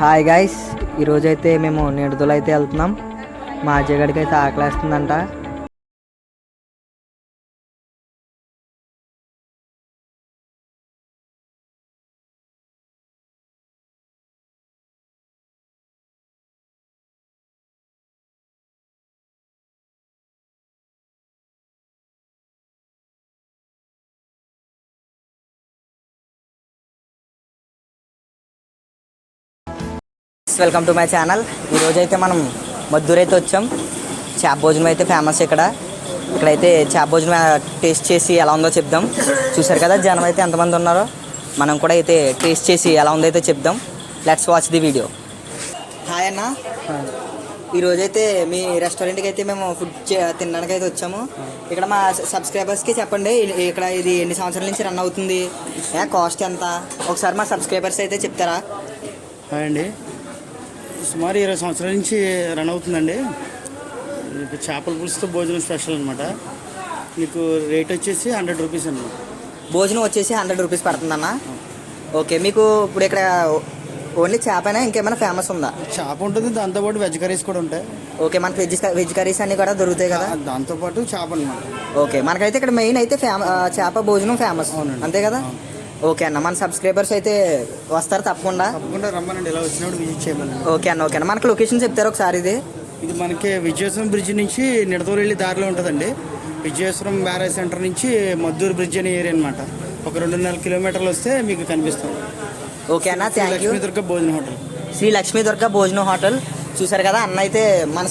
Hi guys ఈరోజైతే మేము నిడుదల అయితే వెళ్తున్నాం. మా అజయ్ గడికి అయితే ఆకలేస్తుందంట. Welcome to my channel. ఈరోజు అయితే మనం మద్దూరు అయితే వచ్చాం. చేప భోజనం అయితే ఫేమస్ ఇక్కడ. ఇక్కడైతే చేప భోజనం టేస్ట్ చేసి ఎలా ఉందో చెప్దాం. చూసారు కదా జనం అయితే ఎంతమంది ఉన్నారో? మనం కూడా అయితే టేస్ట్ చేసి ఎలా ఉందో అయితే చెప్దాం. Let's watch the video hi అన్న. ఈరోజైతే మీ రెస్టారెంట్కి అయితే మేము ఫుడ్ చే- తినడానికి అయితే వచ్చాము. ఇక్కడ మా సబ్స్క్రైబర్స్కి చెప్పండి ఇక్కడ ఇది ఎన్ని సంవత్సరాల నుంచి రన్ అవుతుంది? కాస్ట్ ఎంత? ఒకసారి మా సబ్స్క్రైబర్స్ అయితే చెప్తారా? అండి. సుమారు ఇరవై సంవత్సరాల నుంచి రన్ అవుతుందండి. మీకు చేపల పులుసుతో భోజనం స్పెషల్ అనమాట మీకు రేట్ వచ్చేసి హండ్రెడ్ రూపీస్ అండి. భోజనం వచ్చేసి హండ్రెడ్ రూపీస్ పడుతుందన్న? ఓకే మీకు ఇప్పుడు ఇక్కడ ఓన్లీ చేపైనా ఇంకేమైనా ఫేమస్ ఉందా? చేప ఉంటుంది దాంతోపాటు వెజ్ కర్రీస్ కూడా ఉంటాయి. ఓకే మనకి వెజ్ వెజ్ కర్రీస్ అన్ని కూడా దొరుకుతాయి కదా? దాంతోపాటు చేప అనమాట ఓకే మనకైతే ఇక్కడ మెయిన్ అయితే ఫేమ చేప భోజనం ఫేమస్. అంతే కదా? ఓకే అన్న. మన సబ్స్క్రైబర్స్ అయితే వస్తారు తప్పకుండా. తప్పకుండా రమ్మనండి. ఇలా వచ్చినప్పుడు విజిట్ చేయమని ఓకే అన్న ఓకే అన్న. మనకు లొకేషన్ చెప్తారు ఒకసారి ఇది? ఇది మనకి విజయేశ్వరం బ్రిడ్జ్ నుంచి నిడతూరు వెళ్ళి దారిలో ఉంటుందండి. విజయేశ్వరం బ్యారేజ్ సెంటర్ నుంచి మద్దూరు బ్రిడ్జ్ అనే ఏరియా అనమాట ఒక రెండున్నర కిలోమీటర్లు వస్తే మీకు కనిపిస్తుంది ఓకే అన్న థ్యాంక్ యూ లక్ష్మీ దుర్గ భోజన హోటల్. శ్రీ లక్ష్మీ దుర్గ భోజనం హోటల్. చూసారు కదా అన్న అయితే మన